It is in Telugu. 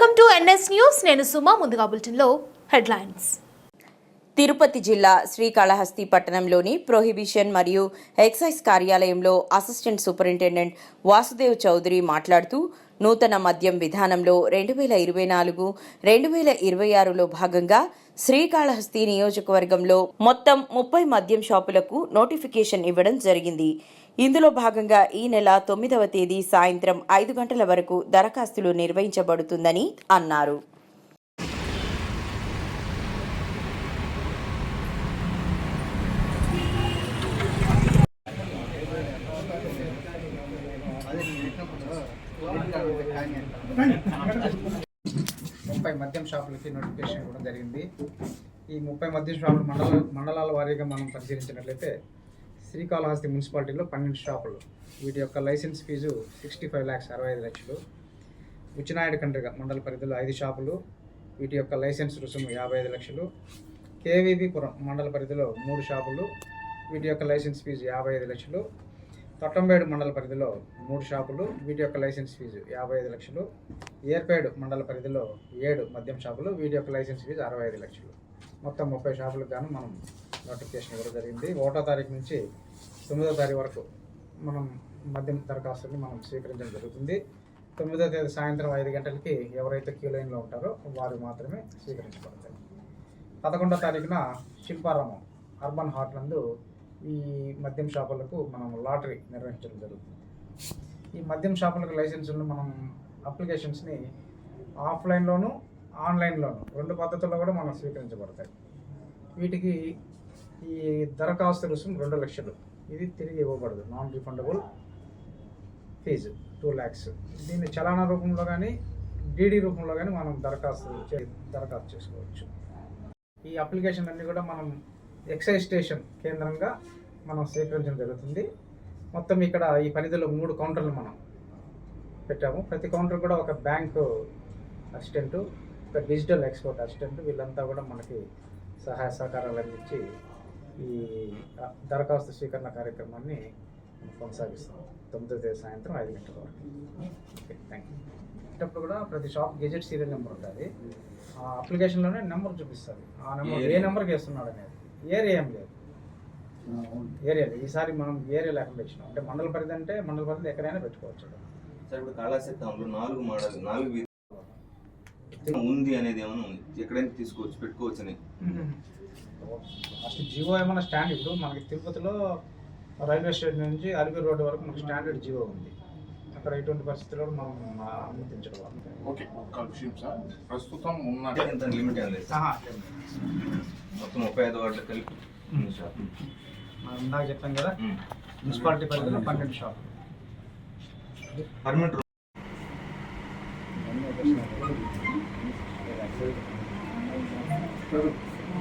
Welcome to NS news. నేను సుమా ముందుగా బులెటిన్లో హెడ్లైన్స్. తిరుపతి జిల్లా శ్రీకాళహస్తి పట్టణంలోని ప్రొహిబిషన్ మరియు ఎక్సైజ్ కార్యాలయంలో అసిస్టెంట్ సూపరింటెండెంట్ వాసుదేవ్ చౌదరి మాట్లాడుతూ నూతన మద్యం విధానంలో రెండు వేల ఇరవై నాలుగు రెండు వేల ఇరవై ఆరులో భాగంగా శ్రీకాళహస్తి నియోజకవర్గంలో మొత్తం ముప్పై మద్యం షాపులకు నోటిఫికేషన్ ఇవ్వడం జరిగింది. ఇందులో భాగంగా ఈ నెల తొమ్మిదవ తేదీ సాయంత్రం ఐదు గంటల వరకు దరఖాస్తులు నిర్వహించబడుతుందని అన్నారు. ముప్పై మద్యం షాపులకి నోటిఫికేషన్ ఇవ్వడం జరిగింది. ఈ ముప్పై మద్యం షాపులు మండల మండలాల వారీగా మనం పరిశీలించినట్లయితే శ్రీకాళహస్తి మున్సిపాలిటీలో పన్నెండు షాపులు. వీటి యొక్క licence fee sixty five lakhs అరవై ఐదు లక్షలు. ఉచ్చినాయుడు కండ్రిగ మండల పరిధిలో ఐదు షాపులు. వీటి యొక్క లైసెన్స్ రుసుము యాభై ఐదు లక్షలు. కేవీబీపురం మండల పరిధిలో మూడు షాపులు. వీటి యొక్క లైసెన్స్ ఫీజు యాభై ఐదు లక్షలు. తొట్టంబేడు మండల పరిధిలో మూడు షాపులు. వీటి యొక్క లైసెన్స్ ఫీజు యాభై ఐదు లక్షలు. ఏర్పేడు మండల పరిధిలో ఏడు మద్యం షాపులు. వీటి యొక్క లైసెన్స్ ఫీజు అరవై ఐదు లక్షలు. మొత్తం ముప్పై షాపులకు గాను మనం నోటిఫికేషన్ ఇవ్వడం జరిగింది. ఒకటో తారీఖు నుంచి తొమ్మిదో తారీఖు వరకు మనం మద్యం దరఖాస్తుని మనం స్వీకరించడం జరుగుతుంది. తొమ్మిదో తేదీ సాయంత్రం ఐదు గంటలకి ఎవరైతే క్యూ లైన్లో ఉంటారో వారు మాత్రమే స్వీకరించబడతారు పదకొండో తారీఖున శిల్పారామం అర్బన్ హాట్ నందు ఈ మద్యం షాపులకు మనం లాటరీ నిర్వహించడం జరుగుతుంది. ఈ మద్యం షాపులకు లైసెన్సులను మనం అప్లికేషన్స్ని ఆఫ్లైన్లోనూ ఆన్లైన్లోను రెండు పద్ధతుల్లో కూడా మనం స్వీకరించబడతాయి. వీటికి ఈ దరఖాస్తు రుసుము రెండు లక్షలు. ఇది తిరిగి ఇవ్వబడదు. Non refundable fee two lakhs దీన్ని చలానా రూపంలో కానీ డీడీ రూపంలో కానీ మనం దరఖాస్తు చే దరఖాస్తు చేసుకోవచ్చు. ఈ అప్లికేషన్ అన్నీ కూడా మనం ఎక్సైజ్ స్టేషన్ కేంద్రంగా మనం స్వీకరించడం జరుగుతుంది. మొత్తం ఇక్కడ ఈ పరిధిలో మూడు కౌంటర్లు మనం పెట్టాము. ప్రతి కౌంటర్ కూడా ఒక బ్యాంకు అసిస్టెంటు ఒక డిజిటల్ ఎక్స్పోర్ట్ అసిస్టెంట్ వీళ్ళంతా కూడా మనకి సహాయ సహకారాలు అందించి ఈ దరఖాస్తు స్వీకరణ కార్యక్రమాన్ని మనం కొనసాగిస్తాం తొమ్మిదో తేదీ సాయంత్రం ఐదు గంటల వరకు. ఓకే థ్యాంక్ యూ ఇటప్పుడు కూడా ప్రతి షాప్ గెజెట్ సీరియల్ నెంబర్ ఉంటుంది. ఆ అప్లికేషన్లోనే నెంబర్ చూపిస్తుంది. ఆ నెంబర్ ఏ నెంబర్కి వేస్తున్నాడు అనేది. ఏరియా ఏం లేదు. ఏరియా ఈసారి మనం ఏరియా లేకుండా ఇచ్చినాం. అంటే మండల పరిధి అంటే మండల పరిధి ఎక్కడైనా పెట్టుకోవచ్చు. సార్ ఇప్పుడు కళాశాలలో నాలుగు మోడల్ నాలుగు ఉంది అనేది ఏమైనా ఉంది? ఎక్కడైనా తీసుకోవచ్చు పెట్టుకోవచ్చు అని అసలు జియో ఏమైనా స్టాండ్ ఇప్పుడు మనకి తిరుపతిలో రైల్వే స్టేషన్ నుంచి అలిపిరి రోడ్డు వరకు మనకి స్టాండర్డ్ జియో ఉంది. అక్కడ ఎటువంటి పరిస్థితుల్లో మనం అనుమతించడం. ఓకే ఒక్క విషయం సార్. ప్రస్తుతం ఉన్న ఎంత లిమిట్ మొత్తం ముప్పై ఐదు వాటిలో కలిపి. మనం ఇందాక చెప్పాం కదా. మున్సిపాలిటీ పరిధిలో పన్నెండు షాపులు. Permit Thank you.